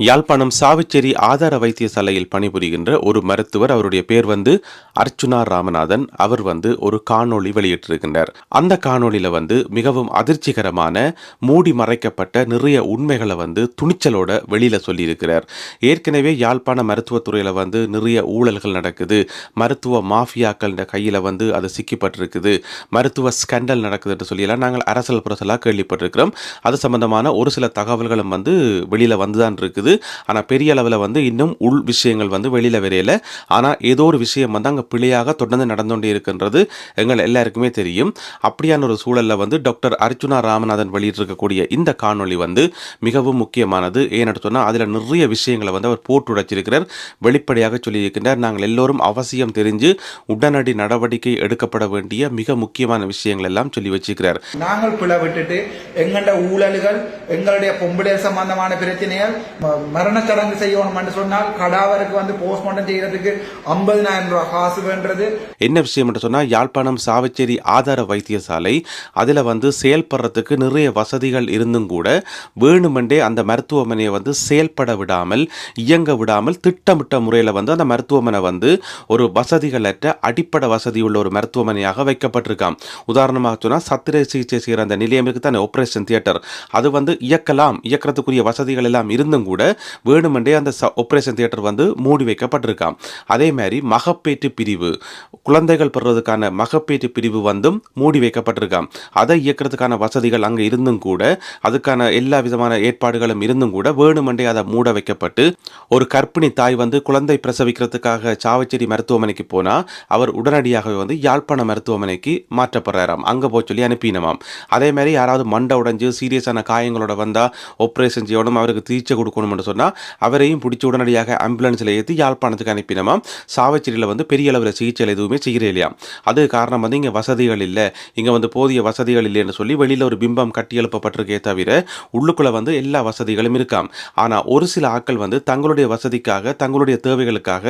யாழ்ப்பாணம் சாவிச்சேரி ஆதார வைத்தியசாலையில் பணிபுரிகின்ற ஒரு மருத்துவர் அவருடைய பேர் வந்து அர்ச்சுனா ராமநாதன். அவர் வந்து ஒரு காணொளி வெளியிட்டிருக்கின்றார். அந்த காணொளியில வந்து மிகவும் அதிர்ச்சிகரமான மூடி மறைக்கப்பட்ட நிறைய உண்மைகளை வந்து துணிச்சலோட வெளியில சொல்லியிருக்கிறார். ஏற்கனவே யாழ்ப்பாண மருத்துவத்துறையில வந்து நிறைய ஊழல்கள் நடக்குது. மருத்துவ மாஃபியாக்கள் கையில வந்து அது சிக்கிப்பட்டிருக்குது. மருத்துவ ஸ்கண்டல் நடக்குதுன்னு சொல்லியெல்லாம் நாங்கள் அரசல் புரசலாக கேள்விப்பட்டிருக்கிறோம். அது சம்பந்தமான ஒரு சில தகவல்களும் வந்து வெளியில வந்துதான் இருக்குது. ஆனால் பெரிய அளவில் வந்து இன்னும் உள் விஷயங்கள் வந்து வெளியில் வரையில. ஆனால் ஏதோ ஒரு விஷயம் வந்து அங்கே பிழையாக தொடர்ந்து நடந்து கொண்டே இருக்கின்றது எங்கள் எல்லாருக்குமே தெரியும். அப்படியான ஒரு சூழலில் வந்து டாக்டர் அர்ச்சுனா ராமநாதன் வெளியிட்டிருக்கக்கூடிய இந்த காணொளி வந்து மிகவும் முக்கியமானது. ஏன்னு சொன்னால் அதில் நிறைய விஷயங்களை வந்து அவர் போட்டு உடைச்சிருக்கிறார் வெளிப்படையாக சொல்லியிருக்கின்றார் நாங்கள் எல்லோரும் அவசியம் தெரிஞ்சு உடனடி நடவடிக்கை எடுக்கப்பட வேண்டிய மிக முக்கியமான விஷயங்கள் எல்லாம் சொல்லி வச்சிருக்கிறார். நாங்கள் பிளவிட்டுட்டு ஊழல்கள் எங்களுடைய பொம்பளை சம்பந்தமான பிரச்சனைகள் ம- சடங்கு செய்யணும் சொன்னால் கடாவருக்கு வந்து போஸ்ட்மார்ட்டம் செய்யறதுக்கு ஐம்பதினாயிரம் ரூபாய் காசு வேண்டது. என்ன விஷயம் என்று சொன்னால் யாழ்ப்பாணம் சாவச்சேரி ஆதார வைத்தியசாலை அதில் வந்து செயல்படுறதுக்கு நிறைய வசதிகள் இருந்தும் கூட வேணுமென்றே அந்த மருத்துவமனையை வந்து செயல்பட விடாமல் இயங்க விடாமல் திட்டமிட்ட முறையில் வந்து அந்த மருத்துவமனை வந்து ஒரு வசதிகளற்ற அடிப்படை வசதி உள்ள ஒரு மருத்துவமனையாக வைக்கப்பட்டிருக்காம். உதாரணமாக சொன்னால் சத்திர சிகிச்சை செய்கிற அந்த நிலையம் இருக்குது தானே ஆப்ரேஷன் தியேட்டர் அது வந்து இயக்கலாம் இயக்கிறதுக்குரிய வசதிகள் எல்லாம் இருந்தும் கூட வேணுமென்றே அந்த ஆப்ரேஷன் தியேட்டர் வந்து மூடி வைக்கப்பட்டிருக்காம். அதே மாதிரி மகப்பேற்று பிரிவு குழந்தைகள் பெறுவதற்கான மகப்பேற்று பிரிவு வந்தும் மூடி வைக்கப்பட்டிருக்காம். அதை இயக்கிறதுக்கான வசதிகள் அங்கே இருந்தும் கூட அதுக்கான எல்லா விதமான ஏற்பாடுகளும் இருந்தும் கூட வேணுமென்றே அதை மூட வைக்கப்பட்டு ஒரு கர்ப்பிணி தாய் வந்து குழந்தை பிரசவிக்கிறதுக்காக சாவச்சேரி மருத்துவமனைக்கு போனால் அவர் உடனடியாகவே வந்து யாழ்ப்பாண மருத்துவமனைக்கு மாற்றப்படுறாராம். அங்கே போய் சொல்லி அனுப்பினமாம். அதே மாதிரி யாராவது மண்டை உடைஞ்சு சீரியஸான காயங்களோட வந்தால் ஆப்ரேஷன் செய்யணும் அவருக்கு சிகிச்சை கொடுக்கணும்னு சொன்னால் அவரையும் பிடிச்சி உடனடியாக ஆம்புலன்ஸில் ஏற்றி யாழ்ப்பாணத்துக்கு அனுப்பினமாம் சாவச்சேரியில் வந்து பெரிய அளவில் சிகிச்சை எதுவுமே செய்கிறே இல்லையா? அது காரணம் வந்து இங்கே வசதிகள் இல்லை. இங்கே வந்து போதிய வசதிகள் இல்லைன்னு சொல்லி வெளியில் ஒரு பிம்பம் கட்டி எழுப்பப்பட்டிருக்கே தவிர உள்ளுக்குள்ளே வந்து எல்லா வசதிகளும் இருக்காம். ஆனால் ஒரு சில ஆட்கள் வந்து தங்களுடைய வசதிக்காக தங்களுடைய தேவைகளுக்காக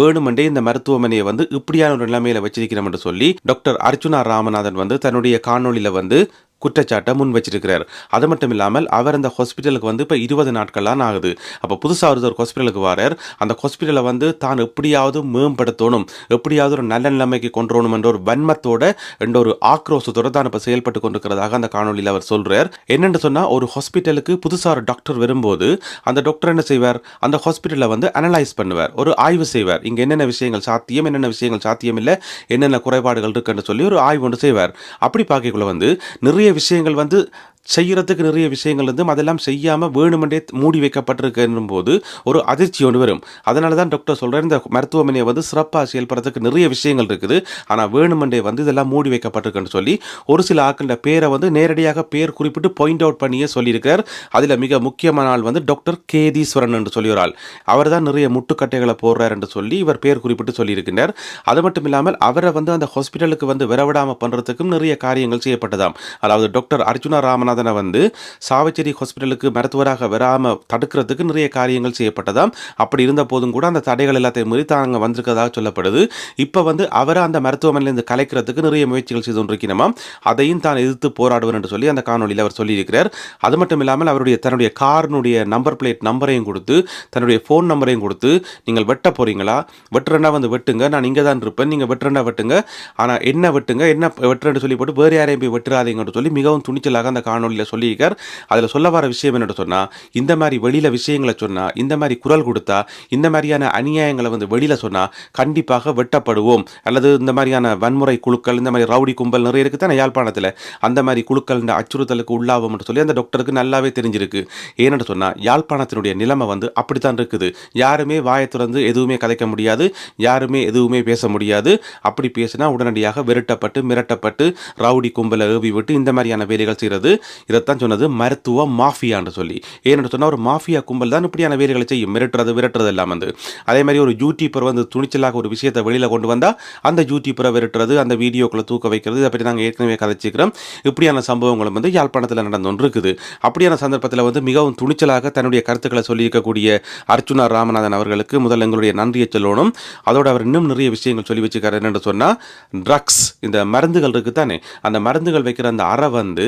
வேணுமென்றே இந்த மருத்துவமனையை வந்து இப்படியான ஒரு நிலைமையில் வச்சிருக்கிறோம் என்று சொல்லி டாக்டர் அர்ச்சுனா ராமநாதன் வந்து தன்னுடைய காணொளியில் வந்து குற்றச்சாட்டை முன் வச்சிருக்கிறார். அது மட்டும் இல்லாமல் அவர் அந்த ஹாஸ்பிட்டலுக்கு வந்து இப்போ இருபது நாட்கள்லாம் ஆகுது. அப்போ புதுசாக ஒரு ஹாஸ்பிட்டலுக்கு வரார். அந்த ஹாஸ்பிட்டலை வந்து தான் எப்படியாவது மேம்படுத்தணும் எப்படியாவது ஒரு நல்ல நிலைமைக்கு கொண்டு வரணும் என்ற ஒரு வன்மத்தோட என்ற ஒரு ஆக்ரோஷத்தோட தான் இப்போ செயல்பட்டு கொண்டிருக்கிறதாக அந்த காணொலியில் அவர் சொல்கிறார் என்னென்னு சொன்னால் ஒரு ஹாஸ்பிட்டலுக்கு புதுசாக ஒரு டாக்டர் வரும்போது அந்த டாக்டர் என்ன செய்வார்? அந்த ஹாஸ்பிட்டலை வந்து அனலைஸ் பண்ணுவார். ஒரு ஆய்வு செய்வார். இங்கே என்னென்ன விஷயங்கள் சாத்தியம் என்னென்ன விஷயங்கள் சாத்தியம் இல்லை என்னென்ன குறைபாடுகள் இருக்குன்னு சொல்லி ஒரு ஆய்வு ஒன்று செய்வார். அப்படி பார்க்கக்குள்ள வந்து நிறைய விஷயங்கள் வந்து செய்கிறதுக்கு நிறைய விஷயங்கள் இருந்தும் அதெல்லாம் செய்யாமல் வேணுமென்றே மூடி வைக்கப்பட்டிருக்கும் போது ஒரு அதிர்ச்சி ஒன்று வரும். அதனால தான் டாக்டர் சொல்கிறார் இந்த மருத்துவமனையை வந்து சிறப்பாக செயல்படுறதுக்கு நிறைய விஷயங்கள் இருக்குது. ஆனால் வேணுமென்றே வந்து இதெல்லாம் மூடி வைக்கப்பட்டிருக்குன்னு சொல்லி ஒரு சில ஆக்கள பேரை வந்து நேரடியாக பேர் குறிப்பிட்டு பாயிண்ட் அவுட் பண்ணியே சொல்லியிருக்கிறார். அதில் மிக முக்கியமான ஆள் வந்து டாக்டர் கேதீஸ்வரன் என்று சொல்லி ஒரு ஆள். அவர் தான் நிறைய முட்டுக்கட்டைகளை போடுறார் என்று சொல்லி இவர் பேர் குறிப்பிட்டு சொல்லியிருக்கிறார் அது மட்டும் இல்லாமல் அவரை வந்து அந்த ஹாஸ்பிட்டலுக்கு வந்து விரவிடாமல் பண்ணுறதுக்கும் நிறைய காரியங்கள் செய்யப்பட்டதாம். அதாவது டாக்டர் அர்ஜுனா ராமநாதனை வந்து சாவச்சேரி ஹாஸ்பிட்டலுக்கு மருத்துவராக வராமல் தடுக்கிறதுக்கு நிறைய காரியங்கள் செய்யப்பட்டதாம். அப்படி இருந்த போதும் கூட அந்த தடைகள் எல்லாத்தையும் மீறி தாங்க வந்திருக்கிறதாக சொல்லப்படுது. இப்போ வந்து அவரை அந்த மருத்துவமனையிலிருந்து கலைக்கிறதுக்கு நிறைய முயற்சிகள் செய்து கொண்டிருக்கணுமாம் அதையும் தான் எதிர்த்து போராடுவர் என்று சொல்லி அந்த காணொலியில் அவர் சொல்லியிருக்கிறார். அது மட்டும் இல்லாமல் அவருடைய தன்னுடைய காரினுடைய நம்பர் பிளேட் நம்பரையும் கொடுத்து தன்னுடைய ஃபோன் நம்பரையும் கொடுத்து நீங்கள் வெட்ட போகிறீங்களா வெட்டுறண்டா வந்து வெட்டுங்க. நான் இங்கே தான் இருப்பேன். நீங்கள் வெட்டுறண்டா வெட்டுங்க. ஆனால் என்ன வெட்டுங்க? என்ன வெட்டுறேன்னு சொல்லி போட்டு வேறு யாரையும் போய் வெட்டுறாதீங்கன்னு சொல்லி மிகவும் துணிச்சலாக அந்த காணொலியில் சொல்லியிருக்கார். அதில் சொல்ல வர விஷயம் என்னென்னு சொன்னால் இந்த மாதிரி வெளியில் விஷயங்களை சொன்னால் இந்த மாதிரி குரல் கொடுத்தா இந்த மாதிரியான அநியாயங்களை வந்து வெளியில் சொன்னால் கண்டிப்பாக வெட்டப்படுவோம். அல்லது இந்த மாதிரியான வன்முறை குழுக்கள் இந்த மாதிரி ரவுடி கும்பல் நிறைய இருக்குது தானே யாழ்ப்பாணத்தில். அந்த மாதிரி குழுக்கள் இந்த அச்சுறுத்தலுக்கு உள்ளாகும்னு சொல்லி அந்த டாக்டருக்கு நல்லாவே தெரிஞ்சிருக்கு. ஏன்னு சொன்னால் யாழ்ப்பாணத்தினுடைய நிலைமை வந்து அப்படித்தான் இருக்குது. யாருமே வாயை திறந்து எதுவுமே கதைக்க முடியாது. யாருமே எதுவுமே பேச முடியாது. அப்படி பேசினா உடனடியாக விரட்டப்பட்டு மிரட்டப்பட்டு ரவுடி கும்பலை ஏவி விட்டு இந்த மாதிரியான வேலைகள் செய்கிறது. இதைத்தான் சொன்னது மருத்துவ மாஃபியான்னு சொல்லி. ஏன்னு சொன்னால் ஒரு மாஃபியா கும்பல் தான் இப்படியான வேலைகளை செய்யும். மிரட்டுறது விரட்டுறது எல்லாம் வந்து. அதே மாதிரி ஒரு யூடியூப்பர் வந்து துணிச்சலாக ஒரு விஷயத்தை வெளியில் கொண்டு வந்தால் அந்த யூடியூப்பரை விரட்டுறது அந்த வீடியோக்களை தூக்க வைக்கிறது இதை பற்றி நாங்கள் ஏற்கனவே கதைச்சிக்கிறோம் இப்படியான சம்பவங்களும் வந்து யாழ்ப்பாணத்தில் நடந்து இருக்குது அப்படியான சந்தர்ப்பத்தில் வந்து மிகவும் துணிச்சலாக தன்னுடைய கருத்துக்களை சொல்லியிருக்கக்கூடிய அர்ச்சுனா ராமநாதன் அவர்களுக்கு முதல்ல எங்களுடைய நன்றியை சொல்லணும். அதோட அவர் இன்னும் நிறைய விஷயங்கள் சொல்லி வச்சுக்காரு என்னென்னு சொன்னால் ட்ரக்ஸ் இந்த மருந்துகள் இருக்குது தானே அந்த மருந்துகள் வைக்கிற அந்த அறை வந்து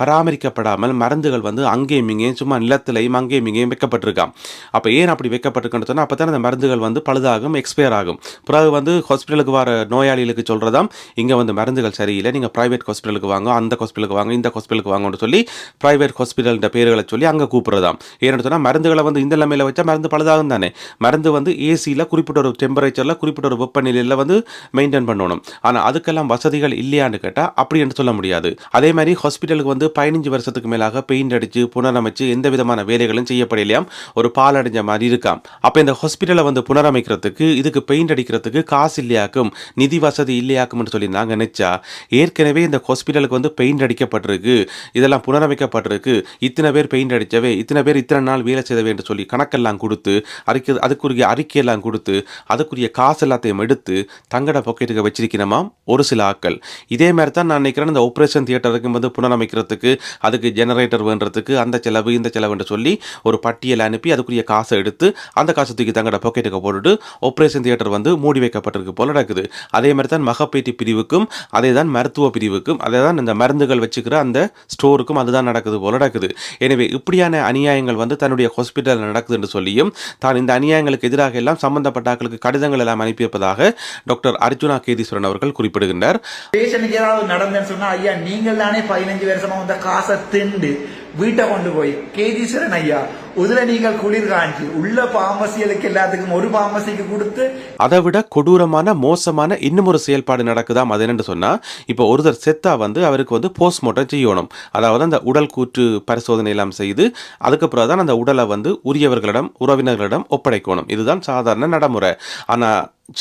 பரா பராமரிக்கப்படாமல் மருந்துகள் வந்து அங்கேயும் இங்கேயும் சும்மா நிலத்திலையும் அங்கேயும் இங்கேயும் வைக்கப்பட்டிருக்கான் அப்போ ஏன் அப்படி வைக்கப்பட்டிருக்குன்னு சொன்னால் அப்போ அந்த மருந்துகள் வந்து பழுதாகும் எக்ஸ்பயர் ஆகும். பிறகு வந்து ஹாஸ்பிட்டலுக்கு வர நோயாளிகளுக்கு சொல்கிறதாம் இங்கே வந்து மருந்துகள் சரியில்லை நீங்கள் ப்ரைவேட் ஹாஸ்பிட்டலுக்கு வாங்க அந்த ஹாஸ்பிட்டலுக்கு வாங்க இந்த ஹாஸ்பிட்டலுக்கு வாங்கன்னு சொல்லி ப்ரைவேட் ஹாஸ்பிட்டல்ன்ற பேர்களை சொல்லி அங்கே கூப்பிட்றதாம். ஏன்னு சொன்னால் மருந்துகளை வந்து இந்த நிலைமையில் வச்சா மருந்து பழுதாகும் தானே? மருந்து வந்து ஏசியில் குறிப்பிட்ட ஒரு டெம்பரேச்சரில் குறிப்பிட்ட ஒரு வெப்பநிலையில் வந்து மெயின்டைன் பண்ணணும். ஆனால் அதுக்கெல்லாம் வசதிகள் இல்லையான்னு கேட்டால் அப்படி என்று சொல்ல முடியாது. அதே மாதிரி ஹாஸ்பிட்டலுக்கு வந்து பதினஞ்சு வருஷத்துக்கு மேலாக பெயிண்ட் அடித்து புனரமைச்சு எந்த விதமான வேலைகளும் செய்யப்படலையாம். ஒரு பால் அடைஞ்ச மாதிரி இருக்காம். அப்போ இந்த ஹாஸ்பிட்டலை வந்து புனரமைக்கிறதுக்கு இதுக்கு பெயிண்ட் அடிக்கிறதுக்கு காசு இல்லையாக்கும் நிதி வசதி இல்லையாக்கும்னு சொல்லி நாங்கள் நினைச்சா ஏற்கனவே இந்த ஹாஸ்பிட்டலுக்கு வந்து பெயிண்ட் அடிக்கப்பட்டிருக்கு இதெல்லாம் புனரமைக்கப்பட்டிருக்கு இத்தனை பேர் பெயிண்ட் அடிச்சவே இத்தனை பேர் இத்தனை நாள் வேலை செய்தவே என்று சொல்லி கணக்கெல்லாம் கொடுத்து அறிக்கை அதுக்குரிய அறிக்கையெல்லாம் கொடுத்து அதுக்குரிய காசு எல்லாத்தையும் எடுத்து தங்கட பாக்கெட்டுக்கு வச்சிருக்கணுமாம் ஒரு சில ஆட்கள். இதே மாதிரி தான் நான் நினைக்கிறேன் இந்த ஆப்ரேஷன் தியேட்டருக்கு வந்து புனரமைக்கிறதுக்கு அதுக்கு ஜெனரேட்டர் வேண்டுறதுக்கு அந்த செலவு இந்த செலவுன்னு சொல்லி ஒரு பட்டியல் அனுப்பி அதுக்குரிய காசை எடுத்து அந்த காசை தூக்கி தங்களோட பாக்கெட்டுக்கு போட்டுட்டு ஆப்ரேஷன் தியேட்டர் வந்து மூடி வைக்கப்பட்டிருக்கு போல நடக்குது. அதே மாதிரி தான் மகப்பேட்டி பிரிவுக்கும் அதே தான் மருத்துவ பிரிவுக்கும் அதே தான் இந்த மருந்துகள் வச்சுக்கிற அந்த ஸ்டோருக்கும் அதுதான் நடக்குது போல நடக்குது. எனவே இப்படியான அநியாயங்கள் வந்து தன்னுடைய ஹாஸ்பிட்டலில் நடக்குது என்று சொல்லியும் தான் இந்த அநியாயங்களுக்கு எதிராக எல்லாம் சம்பந்தப்பட்ட ஆட்களுக்கு கடிதங்கள் எல்லாம் அனுப்பியிருப்பதாக டாக்டர் அர்ஜுனா கேதீஸ்வரன் அவர்கள் குறிப்பிடுகின்றார். பேஷனுக்கு ஏதாவது நடந்தேன்னு சொன்னா ஐயா நீங்கள் தானே பதினஞ்சு வருஷமா வந்த காசை திண்டு வீட்டை கொண்டு போய் கேதீஸ்வரன் ஐயா உதுல நீங்கள் குளிர் காஞ்சி உள்ள பாமசிகளுக்கு எல்லாத்துக்கும் ஒரு பாமசிக்கு கொடுத்து அதை விட கொடூரமான மோசமான இன்னும் ஒரு செயல்பாடு நடக்குதாம் அது என்னன்னு சொன்னா இப்போ ஒருத்தர் செத்தா வந்து அவருக்கு வந்து போஸ்ட்மார்ட்டம் செய்யணும். அதாவது அந்த உடல் கூற்று பரிசோதனை எல்லாம் செய்து அதுக்கப்புறம் தான் அந்த உடலை வந்து உரியவர்களிடம் உறவினர்களிடம் ஒப்படைக்கணும். இதுதான் சாதாரண நடைமுறை. ஆனா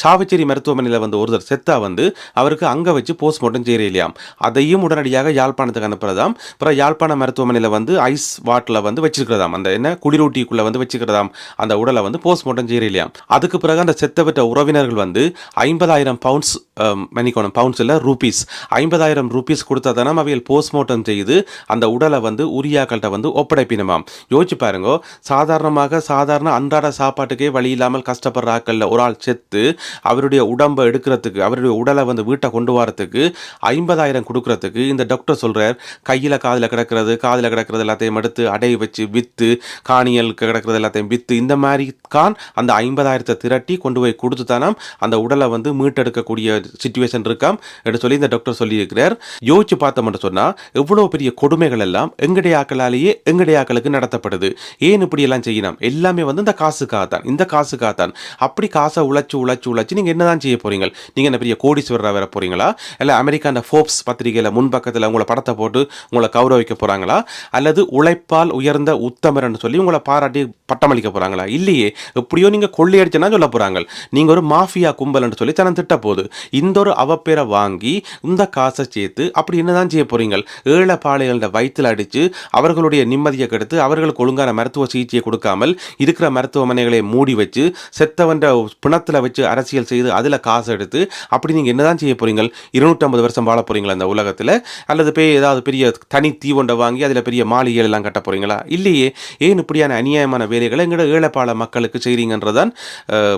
சாவச்சேரி மருத்துவமனையில் வந்து ஒருத்தர் செத்தா வந்து அவருக்கு அங்கே வச்சு போஸ்ட்மார்ட்டம் செய்யலையாம் அதையும் உடனடியாக யாழ்ப்பாணத்துக்கு அனுப்புறதாம். அப்புறம் யாழ்ப்பாண மருத்துவமனையில் வந்து ஐஸ் வாட்டில் வந்து வச்சிருக்கிறதாம். அந்த என்ன குடிரூட்டிக்குள்ளே வந்து வச்சுக்கிறதாம் அந்த உடலை வந்து போஸ்ட்மார்ட்டம் செய்யலையாம் அதுக்கு பிறகு அந்த செத்த பெற்ற உறவினர்கள் வந்து ஐம்பதாயிரம் பவுண்ட்ஸ் Um, மன்னிக்கணும் பவுன்ஸில் ரூபீஸ் ஐம்பதாயிரம் ரூபீஸ் கொடுத்தா தானே அவையில் போஸ்ட்மார்ட்டம் செய்து அந்த உடலை வந்து உரியாக்கள்கிட்ட வந்து ஒப்படைப்பினுமாம். யோசிச்சு பாருங்க சாதாரணமாக சாதாரண அன்றாட சாப்பாட்டுக்கே வழி இல்லாமல் கஷ்டப்படுற ஆட்களில் ஒரு ஆள் செத்து அவருடைய உடம்பை எடுக்கிறதுக்கு அவருடைய உடலை வந்து வீட்டை கொண்டு வரத்துக்கு ஐம்பதாயிரம் கொடுக்கறதுக்கு இந்த டாக்டர் சொல்கிறார் கையில் காதில் கிடக்கிறது காதில் கிடக்கிறது எல்லாத்தையும் எடுத்து அடைய வச்சு விற்று காணியல் கிடக்கிறது எல்லாத்தையும் விற்று இந்த மாதிரி கான் அந்த ஐம்பதாயிரத்தை திரட்டி கொண்டு போய் கொடுத்து தானே அந்த உடலை வந்து மீட்டெடுக்கக்கூடிய சுச்சுவேஷன் இருக்காம் என்று சொல்லி இந்த டாக்டர் சொல்லியிருக்கிறார். யோசிச்சு பார்த்தோம்னு சொன்னால் எவ்வளோ பெரிய கொடுமைகள் எல்லாம் எங்கடைய ஆக்களாலேயே எங்கடைய ஆக்களுக்கு நடத்தப்படுது. ஏன் இப்படி எல்லாம் செய்யணும் எல்லாமே வந்து இந்த காசுக்காக தான். இந்த காசுக்காக தான். அப்படி காசை உழைச்சு உழைச்சு உழைச்சி நீங்கள் என்னதான் செய்ய போகிறீங்க நீங்கள் என்ன பெரிய கோடீஸ்வரராக வர போகிறீங்களா இல்லை அமெரிக்கான ஃபோர்ப்ஸ் பத்திரிகையில் முன்பக்கத்தில் உங்களை படத்தை போட்டு உங்களை கௌரவிக்க போகிறாங்களா அல்லது உழைப்பால் உயர்ந்த உத்தமர்னு சொல்லி உங்களை பாராட்டி பட்டமளிக்க போகிறாங்களா இல்லையே. எப்படியோ நீங்கள் கொள்ளையடிச்சனா சொல்ல போகிறாங்க நீங்கள் ஒரு மாஃபியா கும்பல்னு சொல்லி தனம் திட்ட போகுது இந்த ஒரு அவப்பேரை வாங்கி இந்த காசை சேர்த்து அப்படி என்னதான் செய்ய போறீங்க ஏழை பாளையங்கள வயிற்றில் அடித்து அவர்களுடைய நிம்மதியை கெடுத்து அவர்களுக்கு ஒழுங்கான மருத்துவ சிகிச்சையை கொடுக்காமல் இருக்கிற மருத்துவமனைகளை மூடி வச்சு செத்தவன்ற பிணத்தில் வச்சு அரசியல் செய்து அதில் காசு எடுத்து அப்படி நீங்கள் என்னதான் செய்ய போறீங்க இருநூற்றம்பது வருஷம் வாழ போறீங்களா அந்த உலகத்தில்? அல்லது போய் ஏதாவது பெரிய தனி தீவொண்டை வாங்கி அதில் பெரிய மாளிகைகள் எல்லாம் கட்ட போறீங்களா? இல்லையே. ஏன் இப்படியான அநியாயமான வேலைகளை எங்களோட ஏழைப்பாள மக்களுக்கு செய்கிறீங்கன்றதான்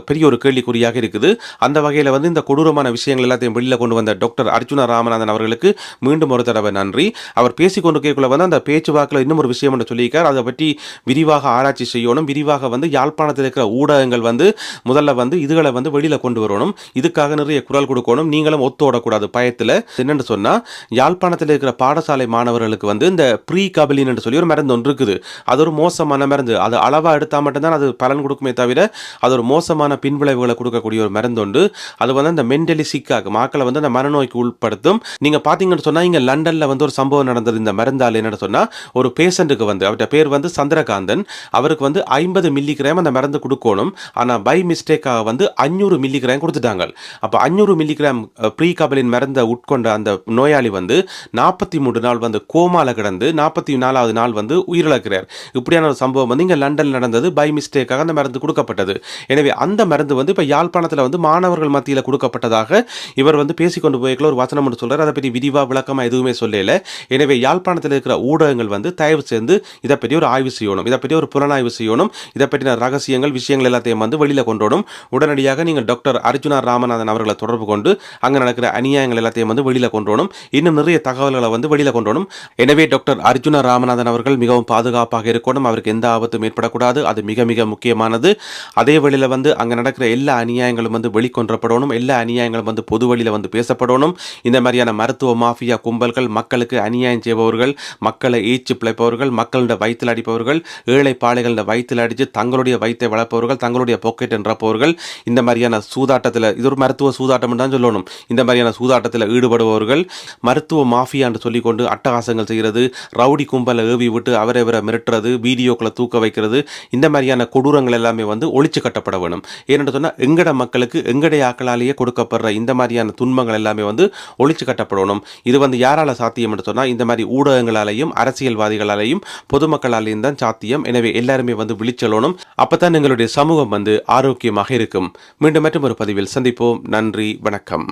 பெரிய ஒரு கேள்விக்குறியாக இருக்குது. அந்த வகையில் வந்து இந்த கொடூரமான விஷயங்கள் எல்லாத்தையும் வெளியில் கொண்டு வந்த டாக்டர் அர்ஜுனா ராமநாதன் அவர்களுக்கு மீண்டும் ஒரு தடவை நன்றி. அவர் பேசிக்கொண்டு வந்து அந்த பேச்சுவாக்கில் இன்னும் ஒரு விஷயம் ஒன்று சொல்லியிருக்கார். அதை பற்றி விரிவாக ஆராய்ச்சி செய்யணும். விரிவாக வந்து யாழ்ப்பாணத்தில் இருக்கிற ஊடகங்கள் வந்து முதல்ல வந்து இதுகளை வந்து வெளியில் கொண்டு வரணும். இதுக்காக நிறைய குரல் கொடுக்கணும். நீங்களும் ஒத்தோடக்கூடாது பயத்தில். என்னென்னு சொன்னால் யாழ்ப்பாணத்தில் இருக்கிற பாடசாலை மாணவர்களுக்கு வந்து இந்த ப்ரீ கபலின் என்று சொல்லி ஒரு மருந்து ஒன்று இருக்குது. அது ஒரு மோசமான மருந்து. அது அளவாக எடுத்தால் மட்டும்தான் அது பலன் கொடுக்குமே தவிர அது ஒரு மோசமான பின்விளைவுகளை கொடுக்கக்கூடிய ஒரு மருந்து உண்டு அது வந்து அந்த மென்டலி சிக்காகும் ஆக்களை வந்து அந்த மனநோய்க்கு உட்படுத்தும் நீங்கள் பார்த்தீங்கன்னு சொன்னால் இங்கே லண்டனில் வந்து ஒரு சம்பவம் நடந்தது. இந்த மருந்தால் என்னன்னு சொன்னால் ஒரு பேஷண்ட்டுக்கு வந்து அவர்கிட்ட பேர் வந்து சந்திரகாந்தன். அவருக்கு வந்து ஐம்பது மில்லிகிராம் அந்த மருந்து கொடுக்கணும். ஆனால் பை மிஸ்டேக்காக வந்து அஞ்சூறு மில்லிகிராம் கொடுத்துட்டாங்க. அப்போ அஞ்சூறு மில்லிகிராம் ப்ரீ கபலின் மருந்தை உட்கொண்ட அந்த நோயாளி வந்து நாற்பத்தி மூன்று நாள் வந்து கோமால கிடந்து நாற்பத்தி நாலாவது நாள் வந்து உயிரிழக்கிறார். இப்படியான ஒரு சம்பவம் வந்து இங்கே லண்டனில் நடந்தது. பை மிஸ்டேக்காக அந்த மருந்து கொடுக்கப்பட்டது. எனவே அந்த மருந்து வந்து இப்போ யாழ்ப்பாணத்தில் வந்து மாணவர்கள் மத்தியில் கொடுக்கப்பட்டதாக இவர் வந்து பேசிக்கொண்டு போய்க்குள்ள ஒரு வசனம் ஒன்று சொல்கிறார் அதை பற்றி விரிவாக விளக்கமாக எதுவுமே சொல்லல. எனவே யாழ்ப்பாணத்தில் இருக்கிற ஊடகங்கள் வந்து தயவு செய்து இதை பற்றி ஒரு ஆய்வு செய்யணும். இதை பற்றி ஒரு புலனாய்வு செய்யணும். இதை பற்றின ரகசியங்கள் விஷயங்கள் எல்லாத்தையும் வந்து வெளியில் கொண்டோடும் உடனடியாக நீங்கள் டாக்டர் அர்ஜுனா ராமநாதன் அவர்களை தொடர்பு கொண்டு அங்கே நடக்கிற அநியாயங்கள் எல்லாத்தையும் வந்து வெளியில் கொண்டு இன்னும் நிறைய தகவல்களை வந்து வெளியில் கொண்டு எனவே டாக்டர் அர்ஜுனா ராமநாதன் அவர்கள் மிகவும் பாதுகாப்பாக இருக்கணும். அவருக்கு எந்த ஆபத்தும் ஏற்படக்கூடாது. அது மிக மிக முக்கியமானது. அதே வழியில் வந்து அங்கே நடக்கிற எல்லா அநியாயங்களும் வந்து வெளிக்கொன்றப்படணும் எல்லா அநியாயங்களும் வந்து பொது வழியில் வந்து பேசப்படணும். இந்த மாதிரியான மருத்துவ மாஃபியா கும்பல்கள் மக்களுக்கு அநியாயம் செய்பவர்கள் மக்களை ஈச்சு பிழைப்பவர்கள் மக்களோட வயிற்றில் அடிப்பவர்கள் ஏழை பாளைகளோட வயிற்றில் அடித்து தங்களுடைய வயிற்றை வளர்ப்பவர்கள் தங்களுடைய பாக்கெட் என்றப்பவர்கள் இந்த மாதிரியான சூதாட்டத்தில் இது ஒரு மருத்துவ சூதாட்டம் தான் சொல்லணும். இந்த மாதிரியான சூதாட்டத்தில் ஈடுபடுபவர்கள் மருத்துவ மாஃபியா என்று சொல்லிக்கொண்டு அட்டகாசங்கள் செய்கிறது ரவுடி கும்பலை ஏவி விட்டு அவரை இவரை மிரட்டுறது வீடியோக்களை தூக்க வைக்கிறது இந்த மாதிரியான கொடூரங்கள் எல்லாமே வந்து ஒழிச்சு கட்டப்பட வேணும். ஏனென்று சொன்னால் எங்கட மக்களுக்கு எங்கடைய ஆக்களாலேயே கொடுக்கப்படுற இந்த மாதிரியான துன்பங்கள் எல்லாமே வந்து ஒழிச்சு கட்டப்படணும். இது வந்து யாரால சாத்தியம் என்று சொன்னால் இந்த மாதிரி ஊடகங்களாலேயும் அரசியல்வாதிகளாலேயும் பொதுமக்களாலேயும் தான் சாத்தியம். எனவே எல்லாருமே வந்து விழிச்செல்லணும் அப்பதான் எங்களுடைய சமூகம் வந்து ஆரோக்கியமாக இருக்கும். மீண்டும் மற்றும் ஒரு பதிவில் சந்திப்போம். நன்றி வணக்கம்.